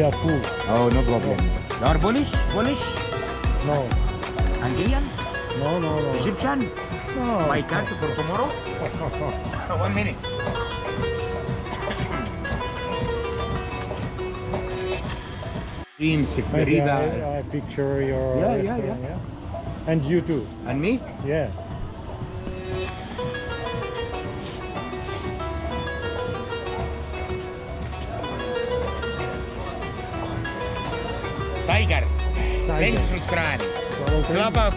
we are full. Oh, no problem. You're Polish? Polish? No, Hungarian? no, no, no. Egyptian? No. My card for tomorrow? One minute. Dreams, Maybe Merida. I, I picture your Yeah, yeah, restaurant, yeah. And you too. And me? Yeah. Tiger. Tiger. Thanks, Ukraine. Slava